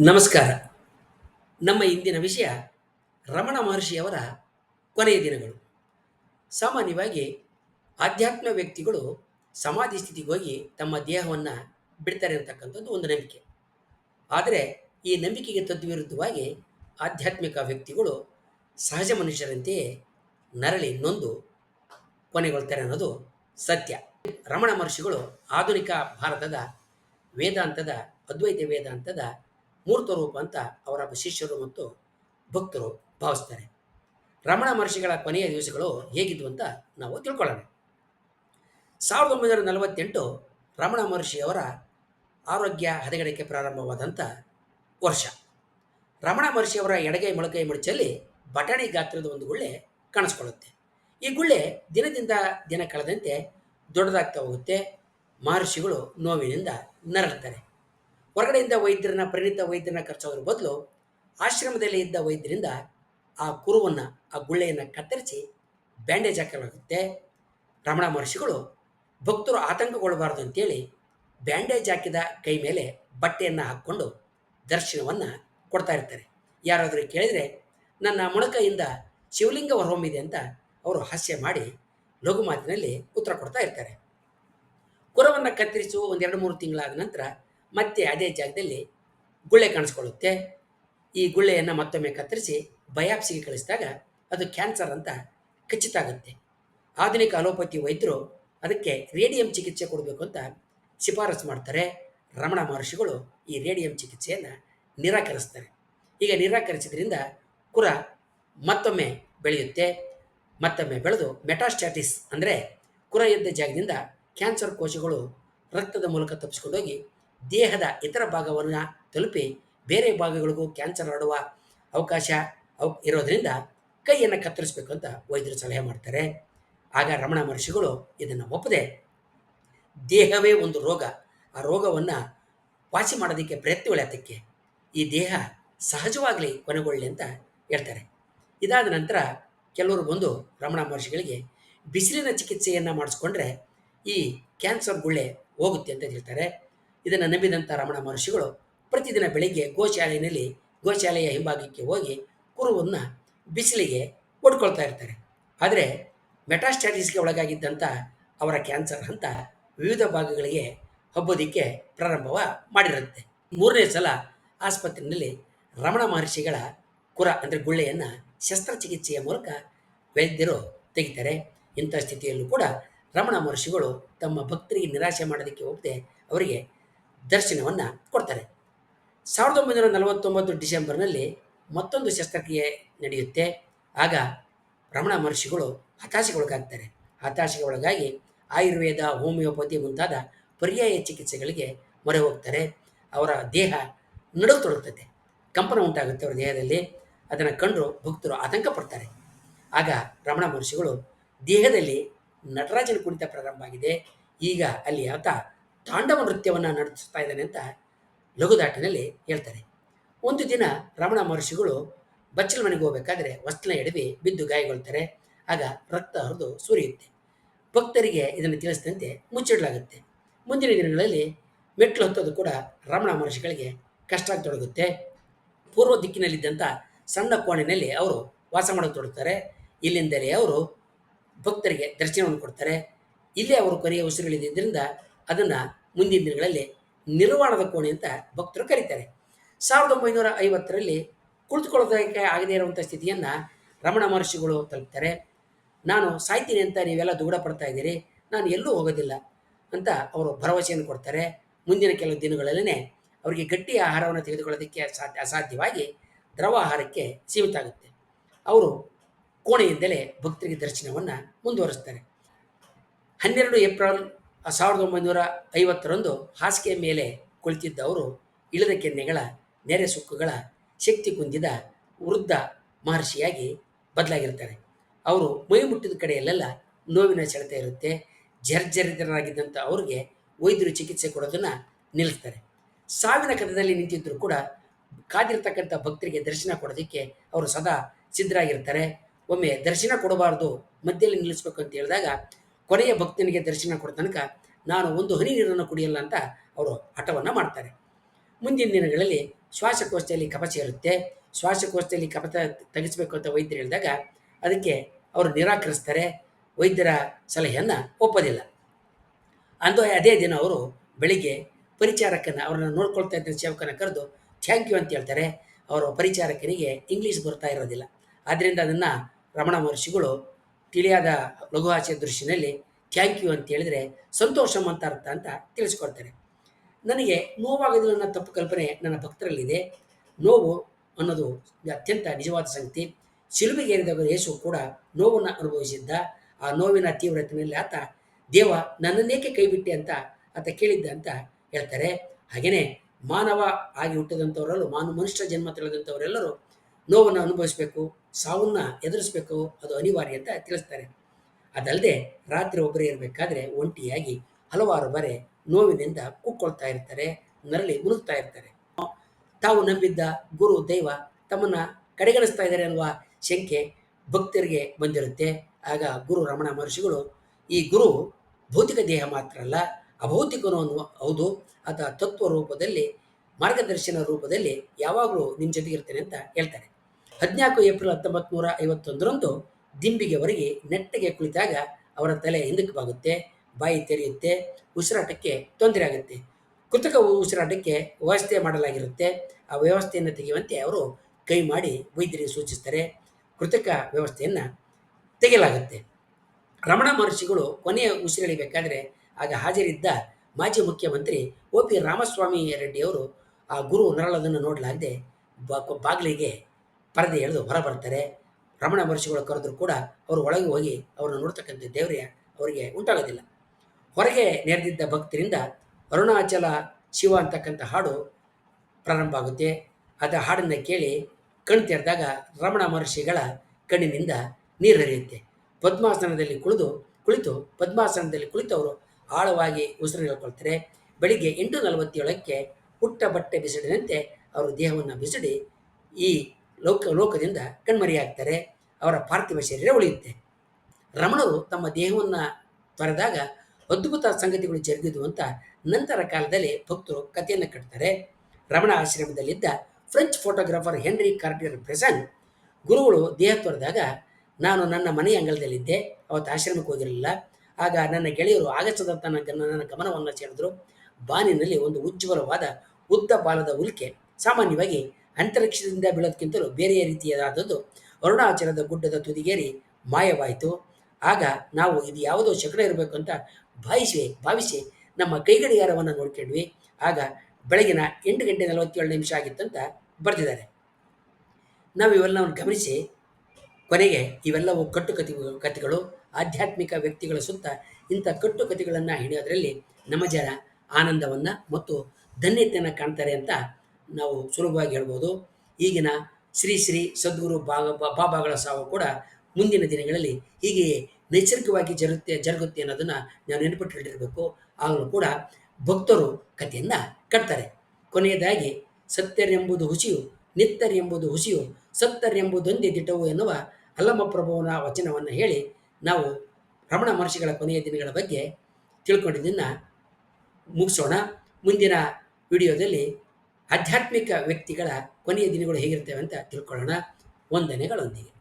ನಮಸ್ಕಾರ. ನಮ್ಮ ಇಂದಿನ ವಿಷಯ ರಮಣ ಮಹರ್ಷಿಯವರ ಕೊನೆಯ ದಿನಗಳು. ಸಾಮಾನ್ಯವಾಗಿ ಆಧ್ಯಾತ್ಮ ವ್ಯಕ್ತಿಗಳು ಸಮಾಧಿ ಸ್ಥಿತಿಗೆ ಹೋಗಿ ತಮ್ಮ ದೇಹವನ್ನು ಬಿಡ್ತಾರೆ ಅಂತಕ್ಕಂಥದ್ದು ಒಂದು ನಂಬಿಕೆ. ಆದರೆ ಈ ನಂಬಿಕೆಗೆ ತದ್ವಿರುದ್ಧವಾಗಿ ಆಧ್ಯಾತ್ಮಿಕ ವ್ಯಕ್ತಿಗಳು ಸಹಜ ಮನುಷ್ಯರಂತೆಯೇ ನರಳಿ ನೊಂದು ಕೊನೆಗೊಳ್ತಾರೆ ಅನ್ನೋದು ಸತ್ಯ. ರಮಣ ಮಹರ್ಷಿಗಳು ಆಧುನಿಕ ಭಾರತದ ವೇದಾಂತದ, ಅದ್ವೈತ ವೇದಾಂತದ ಮೂರ್ತ ರೂಪ ಅಂತ ಅವರ ಶಿಷ್ಯರು ಮತ್ತು ಭಕ್ತರು ಭಾವಿಸ್ತಾರೆ. ರಮಣ ಮಹರ್ಷಿಗಳ ಕೊನೆಯ ದಿವಸಗಳು ಹೇಗಿದ್ವು ಅಂತ ನಾವು ತಿಳ್ಕೊಳ್ಳೋಣ. ಸಾವಿರದ ಒಂಬೈನೂರ ನಲವತ್ತೆಂಟು ರಮಣ ಮಹರ್ಷಿಯವರ ಆರೋಗ್ಯ ಹದಗಡಕ್ಕೆ ಪ್ರಾರಂಭವಾದಂಥ ವರ್ಷ. ರಮಣ ಮಹರ್ಷಿಯವರ ಎಡಗೈ ಮೊಳಕೈ ಮಡಚಲ್ಲಿ ಬಟಾಣಿ ಗಾತ್ರದ ಒಂದು ಗುಳ್ಳೆ ಕಾಣಿಸ್ಕೊಳ್ಳುತ್ತೆ. ಈ ಗುಳ್ಳೆ ದಿನದಿಂದ ದಿನ ಕಳೆದಂತೆ ದೊಡ್ಡದಾಗ್ತಾ ಹೋಗುತ್ತೆ. ಮಹರ್ಷಿಗಳು ನೋವಿನಿಂದ ನರಳ್ತಾರೆ ಹೊರಗಡೆಯಿಂದ ವೈದ್ಯರನ್ನ, ಪರಿಣಿತ ವೈದ್ಯರನ್ನ ಖರ್ಚೋದ್ರ ಬದಲು ಆಶ್ರಮದಲ್ಲಿ ಇದ್ದ ವೈದ್ಯರಿಂದ ಆ ಕುರುವನ್ನು, ಆ ಗುಳ್ಳೆಯನ್ನು ಕತ್ತರಿಸಿ ಬ್ಯಾಂಡೇಜ್ ಹಾಕಲಾಗುತ್ತೆ ರಮಣ ಮಹರ್ಷಿಗಳು ಭಕ್ತರು ಆತಂಕಗೊಳ್ಳಬಾರದು ಅಂತೇಳಿ ಬ್ಯಾಂಡೇಜ್ ಹಾಕಿದ ಕೈ ಮೇಲೆ ಬಟ್ಟೆಯನ್ನು ಹಾಕ್ಕೊಂಡು ದರ್ಶನವನ್ನು ಕೊಡ್ತಾ ಇರ್ತಾರೆ. ಯಾರಾದರೂ ಕೇಳಿದರೆ ನನ್ನ ಮೊಣಕೈಯಿಂದ ಶಿವಲಿಂಗ ಹೊರಹೊಮ್ಮಿದೆ ಅಂತ ಅವರು ಹಾಸ್ಯ ಮಾಡಿ ಲಘು ಮಾತಿನಲ್ಲಿ ಉತ್ತರ ಕೊಡ್ತಾ ಇರ್ತಾರೆ. ಕುರವನ್ನು ಕತ್ತರಿಸು ಒಂದೆರಡು ಮೂರು ತಿಂಗಳಾದ ನಂತರ ಮತ್ತೆ ಅದೇ ಜಾಗದಲ್ಲಿ ಗುಳ್ಳೆ ಕಾಣಿಸ್ಕೊಳ್ಳುತ್ತೆ. ಈ ಗುಳ್ಳೆಯನ್ನು ಮತ್ತೊಮ್ಮೆ ಕತ್ತರಿಸಿ ಬಯಾಪ್ಸಿಗೆ ಕಳಿಸಿದಾಗ ಅದು ಕ್ಯಾನ್ಸರ್ ಅಂತ ಖಚಿತ ಆಗುತ್ತೆ. ಆಧುನಿಕ ಅಲೋಪತಿ ವೈದ್ಯರು ಅದಕ್ಕೆ ರೇಡಿಯಂ ಚಿಕಿತ್ಸೆ ಕೊಡಬೇಕು ಅಂತ ಶಿಫಾರಸು ಮಾಡ್ತಾರೆ. ರಮಣ ಮಹರ್ಷಿಗಳು ಈ ರೇಡಿಯಂ ಚಿಕಿತ್ಸೆಯನ್ನು ನಿರಾಕರಿಸ್ತಾರೆ. ಈಗ ನಿರಾಕರಿಸಿದ್ರಿಂದ ಕುರ ಮತ್ತೊಮ್ಮೆ ಬೆಳೆಯುತ್ತೆ. ಮತ್ತೊಮ್ಮೆ ಬೆಳೆದು ಮೆಟಾಸ್ಟ್ಯಾಟಿಸ್ ಅಂದರೆ ಕುರ ಇದ್ದ ಜಾಗದಿಂದ ಕ್ಯಾನ್ಸರ್ ಕೋಶಗಳು ರಕ್ತದ ಮೂಲಕ ತಪ್ಪಿಸ್ಕೊಂಡೋಗಿ ದೇಹದ ಇತರ ಭಾಗವನ್ನು ತಲುಪಿ ಬೇರೆ ಭಾಗಗಳಿಗೂ ಕ್ಯಾನ್ಸರ್ ಹರಡುವ ಅವಕಾಶ ಅವ್ ಇರೋದರಿಂದ ಕೈಯನ್ನು ಕತ್ತರಿಸಬೇಕು ಅಂತ ವೈದ್ಯರು ಸಲಹೆ ಮಾಡ್ತಾರೆ. ಆಗ ರಮಣ ಮಹರ್ಷಿಗಳು ಇದನ್ನು ಒಪ್ಪದೆ ದೇಹವೇ ಒಂದು ರೋಗ. ಆ ರೋಗವನ್ನು ವಾಸಿ ಮಾಡೋದಕ್ಕೆ ಪ್ರಯತ್ನಗಳು ಅದಕ್ಕೆ. ಈ ದೇಹ ಸಹಜವಾಗಲಿ ಕೊನೆಗೊಳ್ಳಿ ಅಂತ ಹೇಳ್ತಾರೆ. ಇದಾದ ನಂತರ ಕೆಲವರು ಬಂದು ರಮಣ ಮಹರ್ಷಿಗಳಿಗೆ ಬಿಸಿಲಿನ ಚಿಕಿತ್ಸೆಯನ್ನು ಮಾಡಿಸ್ಕೊಂಡ್ರೆ ಈ ಕ್ಯಾನ್ಸರ್ ಗುಳ್ಳೆ ಹೋಗುತ್ತೆ ಅಂತ ಹೇಳ್ತಾರೆ. ಇದನ್ನು ನಂಬಿದಂಥ ರಮಣ ಮಹರ್ಷಿಗಳು ಪ್ರತಿದಿನ ಬೆಳಿಗ್ಗೆ ಗೋಶಾಲೆಯಲ್ಲಿ, ಗೋಶಾಲೆಯ ಹಿಂಭಾಗಕ್ಕೆ ಹೋಗಿ ಕುರುವನ್ನು ಬಿಸಿಲಿಗೆ ಒಡ್ಕೊಳ್ತಾ ಇರ್ತಾರೆ. ಆದರೆ ಮೆಟಾಸ್ಟಾಟಿಸ್ಗೆ ಒಳಗಾಗಿದ್ದಂಥ ಅವರ ಕ್ಯಾನ್ಸರ್ ಹಂತ ವಿವಿಧ ಭಾಗಗಳಿಗೆ ಹಬ್ಬೋದಿಕ್ಕೆ ಪ್ರಾರಂಭವ ಮಾಡಿರುತ್ತೆ. ಮೂರನೇ ಸಲ ಆಸ್ಪತ್ರೆಯಲ್ಲಿ ರಮಣ ಮಹರ್ಷಿಗಳ ಕುರ ಅಂದರೆ ಗುಳ್ಳೆಯನ್ನು ಶಸ್ತ್ರಚಿಕಿತ್ಸೆಯ ಮೂಲಕ ವೈದ್ಯರು ತೆಗಿತಾರೆ. ಇಂಥ ಸ್ಥಿತಿಯಲ್ಲೂ ಕೂಡ ರಮಣ ಮಹರ್ಷಿಗಳು ತಮ್ಮ ಭಕ್ತರಿಗೆ ನಿರಾಶೆ ಮಾಡೋದಕ್ಕೆ ಹೋಗದೆ ಅವರಿಗೆ ದರ್ಶನವನ್ನು ಕೊಡ್ತಾರೆ. ಸಾವಿರದ ಒಂಬೈನೂರ ನಲವತ್ತೊಂಬತ್ತು ಡಿಸೆಂಬರ್ನಲ್ಲಿ ಮತ್ತೊಂದು ಶಸ್ತ್ರಕ್ರಿಯೆ ನಡೆಯುತ್ತೆ. ಆಗ ರಮಣ ಮಹರ್ಷಿಗಳು ಹತಾಶೆಗೊಳಗಾಗ್ತಾರೆ. ಹತಾಶೆಗೆ ಒಳಗಾಗಿ ಆಯುರ್ವೇದ, ಹೋಮಿಯೋಪತಿ ಮುಂತಾದ ಪರ್ಯಾಯ ಚಿಕಿತ್ಸೆಗಳಿಗೆ ಮೊರೆ ಹೋಗ್ತಾರೆ. ಅವರ ದೇಹ ನಡುಗು ತೊಡಗ್ತದೆ. ಕಂಪನ ಉಂಟಾಗುತ್ತೆ ಅವರ ದೇಹದಲ್ಲಿ. ಅದನ್ನು ಕಂಡು ಭಕ್ತರು ಆತಂಕ ಪಡ್ತಾರೆ. ಆಗ ರಮಣ ಮಹರ್ಷಿಗಳು ದೇಹದಲ್ಲಿ ನಟರಾಜನ ಕುಣಿತ ಪ್ರಾರಂಭ ಆಗಿದೆ. ಈಗ ಅಲ್ಲಿ ಆತ ತಾಂಡವ ನೃತ್ಯವನ್ನು ನಡೆಸ್ತಾ ಇದ್ದಾನೆ ಅಂತ ಲಘುದಾಟಿನಲ್ಲಿ ಹೇಳ್ತಾರೆ. ಒಂದು ದಿನ ರಮಣ ಮಹರ್ಷಿಗಳು ಬಚ್ಚಲ ಮನೆಗೆ ಹೋಗಬೇಕಾದ್ರೆ ವಸ್ತ್ರ ಎಡವಿ ಬಿದ್ದು ಗಾಯಗೊಳ್ತಾರೆ. ಆಗ ರಕ್ತ ಹರಿದು ಸುರಿಯುತ್ತೆ. ಭಕ್ತರಿಗೆ ಇದನ್ನು ತಿಳಿಸಿದಂತೆ ಮುಚ್ಚಿಡಲಾಗುತ್ತೆ. ಮುಂದಿನ ದಿನಗಳಲ್ಲಿ ಮೆಟ್ಲು ಹತ್ತೋದು ಕೂಡ ರಮಣ ಮಹರ್ಷಿಗಳಿಗೆ ಕಷ್ಟ ತೊಡಗುತ್ತೆ ಪೂರ್ವ ದಿಕ್ಕಿನಲ್ಲಿದ್ದಂಥ ಸಣ್ಣ ಕೋಣೆಯಲ್ಲಿ ಅವರು ವಾಸ ತೊಡುತ್ತಾರೆ ಇಲ್ಲಿಂದಲೇ ಅವರು ಭಕ್ತರಿಗೆ ದರ್ಶನವನ್ನು ಕೊಡ್ತಾರೆ. ಇಲ್ಲೇ ಅವರು ಕೊನೆಯ ಉಸಿರುಗಳಿದ್ದರಿಂದ ಅದನ್ನು ಮುಂದಿನ ದಿನಗಳಲ್ಲಿ ನಿರ್ವಾಣದ ಕೋಣೆ ಅಂತ ಭಕ್ತರು ಕರೀತಾರೆ. ಸಾವಿರದ ಒಂಬೈನೂರ ಐವತ್ತರಲ್ಲಿ ಕುಳಿತುಕೊಳ್ಳೋದಕ್ಕೆ ಆಗದೇ ಇರುವಂಥ ಸ್ಥಿತಿಯನ್ನು ರಮಣ ಮಹರ್ಷಿಗಳು ತಲುಪ್ತಾರೆ. ನಾನು ಸಾಯ್ತೀನಿ ಅಂತ ನೀವೆಲ್ಲ ದುಗುಡ ಪಡ್ತಾ ಇದ್ದೀರಿ, ನಾನು ಎಲ್ಲೂ ಹೋಗೋದಿಲ್ಲ ಅಂತ ಅವರು ಭರವಸೆಯನ್ನು ಕೊಡ್ತಾರೆ. ಮುಂದಿನ ಕೆಲವು ದಿನಗಳಲ್ಲೇ ಅವರಿಗೆ ಗಟ್ಟಿ ಆಹಾರವನ್ನು ತೆಗೆದುಕೊಳ್ಳೋದಕ್ಕೆ ಸಾಧ್ಯ, ಅಸಾಧ್ಯವಾಗಿ ದ್ರವ ಆಹಾರಕ್ಕೆ ಸೀಮಿತ ಆಗುತ್ತೆ ಅವರು ಕೋಣೆಯಿಂದಲೇ ಭಕ್ತರಿಗೆ ದರ್ಶನವನ್ನು ಮುಂದುವರಿಸ್ತಾರೆ. ಹನ್ನೆರಡು ಏಪ್ರಿಲ್ ಸಾವಿರದ ಒಂಬೈನೂರ ಐವತ್ತರಂದು ಹಾಸಿಗೆ ಮೇಲೆ ಕುಳಿತಿದ್ದ ಅವರು ಇಳಿದ ಕೆನ್ನೆಗಳ, ನೆರೆ ಸುಕ್ಕುಗಳ ಶಕ್ತಿ ಕುಂದಿದ ವೃದ್ಧ ಮಹರ್ಷಿಯಾಗಿ ಬದಲಾಗಿರ್ತಾರೆ ಅವರು ಮೈ ಮುಟ್ಟಿದ ಕಡೆಯಲ್ಲೆಲ್ಲ ನೋವಿನ ಸೆಳೆತ ಇರುತ್ತೆ. ಜರ್ಜರಿತರಾಗಿದ್ದಂಥ ಅವ್ರಿಗೆ ವೈದ್ಯರು ಚಿಕಿತ್ಸೆ ಕೊಡೋದನ್ನು ನಿಲ್ಲಿಸ್ತಾರೆ. ಸಾವಿನ ಕಥದಲ್ಲಿ ನಿಂತಿದ್ದರೂ ಕೂಡ ಕಾದಿರ್ತಕ್ಕಂಥ ಭಕ್ತರಿಗೆ ದರ್ಶನ ಕೊಡೋದಕ್ಕೆ ಅವರು ಸದಾ ಸಿದ್ಧರಾಗಿರ್ತಾರೆ. ಒಮ್ಮೆ ದರ್ಶನ ಕೊಡಬಾರ್ದು, ಮಧ್ಯದಲ್ಲಿ ನಿಲ್ಲಿಸ್ಬೇಕು ಅಂತ ಹೇಳಿದಾಗ ಕೊನೆಯ ಭಕ್ತನಿಗೆ ದರ್ಶನ ಕೊಡ ತನಕ ನಾನು ಒಂದು ಹನಿ ನೀರನ್ನು ಕುಡಿಯಲ್ಲ ಅಂತ ಅವರು ಹಠವನ್ನು ಮಾಡ್ತಾರೆ. ಮುಂದಿನ ದಿನಗಳಲ್ಲಿ ಶ್ವಾಸಕೋಶದಲ್ಲಿ ಕಫ ಸೇರುತ್ತೆ. ಶ್ವಾಸಕೋಶದಲ್ಲಿ ಕಫ ತೆಗೆಸಬೇಕು ಅಂತ ವೈದ್ಯರು ಹೇಳಿದಾಗ ಅದಕ್ಕೆ ಅವರು ನಿರಾಕರಿಸ್ತಾರೆ. ವೈದ್ಯರ ಸಲಹೆಯನ್ನು ಒಪ್ಪೋದಿಲ್ಲ. ಅಂದು ಅದೇ ದಿನ ಅವರು ಬೆಳಿಗ್ಗೆ ಪರಿಚಾರಕನ ಅವರನ್ನು ನೋಡ್ಕೊಳ್ತಾ ಇದ್ದ ಸೇವಕನ ಕರೆದು ಥ್ಯಾಂಕ್ ಯು ಅಂತ ಹೇಳ್ತಾರೆ. ಅವರ ಪರಿಚಾರಕನಿಗೆ ಇಂಗ್ಲೀಷ್ ಬರ್ತಾ ಇರೋದಿಲ್ಲ. ಆದ್ದರಿಂದ ಅದನ್ನು ರಮಣ ಮಹರ್ಷಿಗಳು ತಿಳಿಯಾದ ಲಘು ಆಚೆ ದೃಶ್ಯನಲ್ಲಿ ಥ್ಯಾಂಕ್ ಯು ಅಂತ ಹೇಳಿದ್ರೆ ಸಂತೋಷಂ ಅಂತ ಅರ್ಥ ಅಂತ ತಿಳಿಸ್ಕೊಡ್ತಾರೆ ನನಗೆ ನೋವಾಗದಿಲ್ಲ ಅನ್ನೋ ತಪ್ಪು ಕಲ್ಪನೆ ನನ್ನ ಭಕ್ತರಲ್ಲಿದೆ. ನೋವು ಅನ್ನೋದು ಅತ್ಯಂತ ನಿಜವಾದ ಸಂಗತಿ. ಶಿಲುಬೆಗೆ ಯೇಸು ಕೂಡ ನೋವನ್ನು ಅನುಭವಿಸಿದ್ದ. ಆ ನೋವಿನ ತೀವ್ರತೆಯಲ್ಲಿ ಆತ, ದೇವ ನನ್ನನ್ನೇಕೆ ಕೈಬಿಟ್ಟೆ ಅಂತ ಆತ ಕೇಳಿದ್ದ ಅಂತ ಹೇಳ್ತಾರೆ. ಹಾಗೆಯೇ ಮಾನವ ಆಗಿ ಹುಟ್ಟಿದಂಥವರಲ್ಲೂ ಮಾನು ಮನುಷ್ಯ ಜನ್ಮ ತಿಳಿದಂಥವರೆಲ್ಲರೂ ನೋವನ್ನು ಅನುಭವಿಸಬೇಕು, ಸಾವನ್ನ ಎದುರಿಸಬೇಕು, ಅದು ಅನಿವಾರ್ಯ ಅಂತ ತಿಳಿಸ್ತಾರೆ. ಅದಲ್ಲದೆ ರಾತ್ರಿ ಒಬ್ಬರೇ ಇರಬೇಕಾದ್ರೆ ಒಂಟಿಯಾಗಿ ಹಲವಾರು ಬಾರಿ ನೋವಿನಿಂದ ಕುಕ್ಕೊಳ್ತಾ ಇರ್ತಾರೆ, ನರಳಿ ಮುಳುಗ್ತಾ ಇರ್ತಾರೆ. ತಾವು ನಂಬಿದ್ದ ಗುರು, ದೈವ ತಮ್ಮನ್ನ ಕಡೆಗಣಿಸ್ತಾ ಇದ್ದಾರೆ ಅನ್ನುವ ಶಂಕೆ ಭಕ್ತರಿಗೆ ಬಂದಿರುತ್ತೆ. ಆಗ ಗುರು ರಮಣ ಮಹರ್ಷಿಗಳು, ಈ ಗುರು ಭೌತಿಕ ದೇಹ ಮಾತ್ರ ಅಲ್ಲ, ಅಭೌತಿಕನು ಅನ್ನುವ ಹೌದು, ಆತ ತತ್ವ ರೂಪದಲ್ಲಿ, ಮಾರ್ಗದರ್ಶನ ರೂಪದಲ್ಲಿ ಯಾವಾಗಲೂ ನಿಮ್ಮ ಜೊತೆಗಿರ್ತೇನೆ ಅಂತ ಹೇಳ್ತಾರೆ. ಹದಿನಾಲ್ಕು ಏಪ್ರಿಲ್ ಹತ್ತೊಂಬತ್ತು ನೂರ ಐವತ್ತೊಂದರಂದು ದಿಂಬಿಗೆ ಹೊರಗೆ ನೆಟ್ಟಗೆ ಕುಳಿತಾಗ ಅವರ ತಲೆ ಹಿಂದಕ್ಕೆ ಬಾಗುತ್ತೆ, ಬಾಯಿ ತೆರೆಯುತ್ತೆ, ಉಸಿರಾಟಕ್ಕೆ ತೊಂದರೆ ಆಗುತ್ತೆ. ಕೃತಕ ಉಸಿರಾಟಕ್ಕೆ ವ್ಯವಸ್ಥೆ ಮಾಡಲಾಗಿರುತ್ತೆ. ಆ ವ್ಯವಸ್ಥೆಯನ್ನು ತೆಗೆಯುವಂತೆ ಅವರು ಕೈ ಮಾಡಿ ವೈದ್ಯರಿಗೆ ಸೂಚಿಸ್ತಾರೆ. ಕೃತಕ ವ್ಯವಸ್ಥೆಯನ್ನು ತೆಗೆಯಲಾಗುತ್ತೆ. ರಮಣ ಮಹರ್ಷಿಗಳು ಕೊನೆಯ ಉಸಿರೆಳಿಬೇಕಾದ್ರೆ ಆಗ ಹಾಜರಿದ್ದ ಮಾಜಿ ಮುಖ್ಯಮಂತ್ರಿ ಒ ಪಿ ರಾಮಸ್ವಾಮಿ ರೆಡ್ಡಿಯವರು ಆ ಗುರು ನರಳದನ್ನು ನೋಡಲಾಗದೆ ಬಾಗಿಲಿಗೆ ಪರದೆ ಎಳೆದು ಹೊರ ಬರ್ತಾರೆ. ರಮಣ ಮಹರ್ಷಿಗಳು ಕರೆದ್ರು ಕೂಡ ಅವರು ಒಳಗೆ ಹೋಗಿ ಅವರನ್ನು ನೋಡ್ತಕ್ಕಂಥ ದೇವರೇ ಅವರಿಗೆ ಉಂಟಾಗೋದಿಲ್ಲ. ಹೊರಗೆ ನೆರೆದಿದ್ದ ಭಕ್ತರಿಂದ ಅರುಣಾಚಲ ಶಿವ ಅಂತಕ್ಕಂಥ ಹಾಡು ಪ್ರಾರಂಭ ಆಗುತ್ತೆ. ಅದ ಹಾಡನ್ನು ಕೇಳಿ ಕಣ್ ತೆರೆದಾಗ ರಮಣ ಮಹರ್ಷಿಗಳ ಕಣ್ಣಿನಿಂದ ನೀರು ಹರಿಯುತ್ತೆ. ಪದ್ಮಾಸನದಲ್ಲಿ ಕುಳಿದು, ಕುಳಿತು ಪದ್ಮಾಸನದಲ್ಲಿ ಕುಳಿತವರು ಆಳವಾಗಿ ಉಸಿರು ಹೇಳ್ಕೊಳ್ತಾರೆ ಬೆಳಿಗ್ಗೆ ಎಂಟು ನಲವತ್ತೇಳಕ್ಕೆ ಹುಟ್ಟ ಬಟ್ಟೆ ಬಿಸಿಡಿನಂತೆ ಅವರು ದೇಹವನ್ನು ಬಿಸಿಡಿ ಈ ಲೋಕ, ಲೋಕದಿಂದ ಕಣ್ಮರೆಯಾಗ್ತಾರೆ. ಅವರ ಪಾರ್ಥಿವ ಶರೀರ ಉಳಿಯುತ್ತೆ. ರಮಣರು ತಮ್ಮ ದೇಹವನ್ನು ತೊರೆದಾಗ ಅದ್ಭುತ ಸಂಗತಿಗಳು ಜರುಗಿದ್ವು ಅಂತ ನಂತರ ಕಾಲದಲ್ಲಿ ಭಕ್ತರು ಕಥೆಯನ್ನು ಕಟ್ತಾರೆ. Ramana ಆಶ್ರಮದಲ್ಲಿದ್ದ French photographer Henri Cartier Bresson ಗುರುಗಳು ದೇಹ ತೊರೆದಾಗ, ನಾನು ನನ್ನ ಮನೆಯ ಅಂಗಳದಲ್ಲಿದ್ದೆ, ಅವತ್ತು ಆಶ್ರಮಕ್ಕೆ ಹೋಗಿರಲಿಲ್ಲ. ಆಗ ನನ್ನ ಗೆಳೆಯರು ಆಗಸದತ್ತ ನನ್ನ ನನ್ನ ಗಮನವನ್ನು ಸೆಳೆದರು. ಬಾನಿನಲ್ಲಿ ಒಂದು ಉಜ್ವಲವಾದ ಉದ್ದ ಬಾಲದ ಉಲ್ಕೆ ಸಾಮಾನ್ಯವಾಗಿ ಅಂತರಿಕ್ಷದಿಂದ ಬೀಳೋದಕ್ಕಿಂತಲೂ ಬೇರೆ ರೀತಿಯಾದದ್ದು ಅರುಣಾಚಲದ ಗುಡ್ಡದ ತುದಿಗೇರಿ ಮಾಯವಾಯಿತು. ಆಗ ನಾವು ಇದು ಯಾವುದೋ ಶಕಡ ಇರಬೇಕು ಅಂತ ಭಾವಿಸಿ ಭಾವಿಸಿ ನಮ್ಮ ಕೈಗಡಿಯಾರವನ್ನು ನೋಡ್ಕೊಂಡ್ವಿ. ಆಗ ಬೆಳಗಿನ ಎಂಟು ಗಂಟೆ ನಲವತ್ತೇಳು ನಿಮಿಷ ಆಗಿತ್ತಂತ ಬರೆದಿದ್ದಾರೆ. ನಾವು ಇವೆಲ್ಲವನ್ನು ಗಮನಿಸಿ, ಕೊನೆಗೆ ಇವೆಲ್ಲವೂ ಕಟ್ಟುಕತೆ ಕಥೆಗಳು, ಆಧ್ಯಾತ್ಮಿಕ ವ್ಯಕ್ತಿಗಳ ಸುತ್ತ ಇಂಥ ಕಟ್ಟುಕತೆಗಳನ್ನು ಹಿಡಿಯೋದರಲ್ಲಿ ನಮ್ಮ ಜನ ಆನಂದವನ್ನು ಮತ್ತು ಧನ್ಯತೆಯನ್ನು ಕಾಣ್ತಾರೆ ಅಂತ ನಾವು ಸುಲಭವಾಗಿ ಹೇಳ್ಬೋದು. ಈಗಿನ ಶ್ರೀ ಶ್ರೀ ಸದ್ಗುರು ಬಾಗ ಬಾಬಾಗಳ ಸಾವು ಕೂಡ ಮುಂದಿನ ದಿನಗಳಲ್ಲಿ ಹೀಗೆಯೇ ನೈಸರ್ಗಿಕವಾಗಿ ಜರುತ್ತೆ ಜರುಗುತ್ತೆ ಅನ್ನೋದನ್ನು ನಾವು ನೆನಪಿಟ್ಟಿರಬೇಕು ಆಗಲೂ ಕೂಡ ಭಕ್ತರು ಕಥೆಯನ್ನು ಕಟ್ತಾರೆ. ಕೊನೆಯದಾಗಿ ಸತ್ಯರೆಂಬುದು ಹುಸಿಯು, ನಿತ್ತರೆಂಬುದು ಹುಸಿಯು, ಸತ್ತರೆಂಬುದೊಂದೇ ದಿಟವು ಎನ್ನುವ ಅಲ್ಲಮ್ಮ ಪ್ರಭುವನ ವಚನವನ್ನು ಹೇಳಿ ನಾವು ರಮಣ ಮಹರ್ಷಿಗಳ ಕೊನೆಯ ದಿನಗಳ ಬಗ್ಗೆ ತಿಳ್ಕೊಂಡಿದ್ದನ್ನು ಮುಗಿಸೋಣ. ಮುಂದಿನ ವಿಡಿಯೋದಲ್ಲಿ ಆಧ್ಯಾತ್ಮಿಕ ವ್ಯಕ್ತಿಗಳ ಕೊನೆಯ ದಿನಗಳು ಹೇಗಿರ್ತವೆ ಅಂತ ತಿಳ್ಕೊಳ್ಳೋಣ. ವಂದನೆಗಳೊಂದಿಗೆ.